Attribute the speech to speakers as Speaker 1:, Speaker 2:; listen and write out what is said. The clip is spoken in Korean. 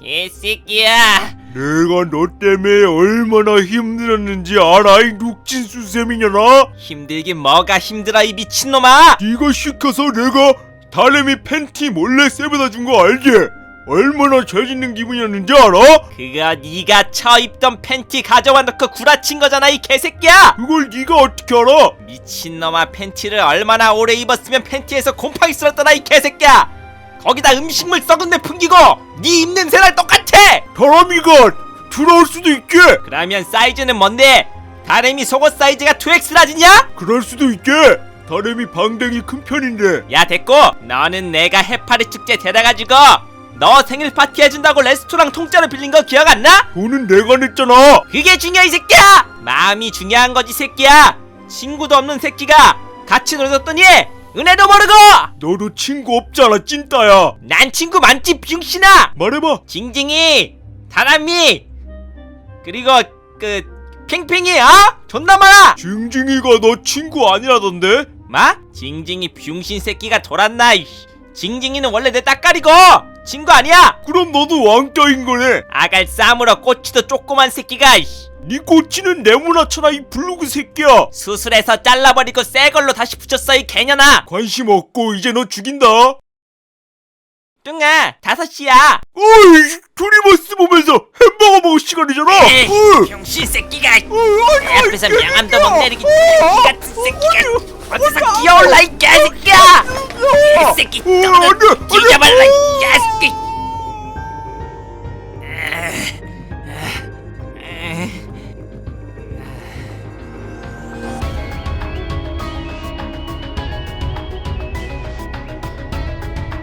Speaker 1: 개새끼야
Speaker 2: 내가 너 때문에 얼마나 힘들었는지 알아 이 육진수 셈이냐나?
Speaker 1: 힘들긴 뭐가 힘들어 이 미친놈아
Speaker 2: 네가 시켜서 내가 다레미 팬티 몰래 세배다 준 거 알지? 얼마나 잘 짓는 기분이었는지 알아?
Speaker 1: 그거 네가 처 입던 팬티 가져와 놓고 구라친 거잖아 이 개새끼야!
Speaker 2: 그걸 네가 어떻게 알아?
Speaker 1: 미친놈아 팬티를 얼마나 오래 입었으면 팬티에서 곰팡이 쓸었더나 이 개새끼야! 거기다 음식물 썩은 내 풍기고 네 입냄새랑 똑같아!
Speaker 2: 다람이가 들어올 수도 있게!
Speaker 1: 그러면 사이즈는 뭔데? 다레미 속옷 사이즈가 2X 라지냐?
Speaker 2: 그럴 수도 있게! 다레미 방댕이 큰 편인데.
Speaker 1: 야 됐고 너는 내가 해파리 축제 데려가지고 너 생일 파티 해준다고 레스토랑 통짜로 빌린 거 기억 안 나?
Speaker 2: 돈은 내가 냈잖아.
Speaker 1: 그게 중요해 이 새끼야! 마음이 중요한 거지 새끼야! 친구도 없는 새끼가 같이 놀았더니 은혜도 모르고!
Speaker 2: 너도 친구 없잖아 찐따야.
Speaker 1: 난 친구 많지 병신아
Speaker 2: 말해봐.
Speaker 1: 징징이! 다람이! 그리고 그 팽팽이 어? 존나 많아!
Speaker 2: 징징이가 너 친구 아니라던데?
Speaker 1: 마? 징징이 병신 새끼가 돌았나 이씨. 징징이는 원래 내 따까리고 친구 아니야
Speaker 2: 그럼 너도 왕따인 거네
Speaker 1: 아갈 싸물어 꼬치도 조그만 새끼가 이씨.
Speaker 2: 네 꼬치는 네모나잖아 이 블루그 새끼야
Speaker 1: 수술해서 잘라버리고 새 걸로 다시 붙였어 이 개년아
Speaker 2: 관심 없고 이제 너 죽인다
Speaker 1: 뚱아 다섯 시야
Speaker 2: 어이 드리머스 보면서 햄버거 먹을 시간이잖아
Speaker 1: 에이,
Speaker 2: 으.
Speaker 1: 병신 새끼가
Speaker 2: 어, 아니,
Speaker 1: 내 앞에서 명함도
Speaker 2: 새끼야.
Speaker 1: 못 내리기
Speaker 2: 어,
Speaker 1: 같은 새끼가
Speaker 2: 아니,
Speaker 1: 어디서
Speaker 2: 아니,
Speaker 1: 기어올라 이 개새끼야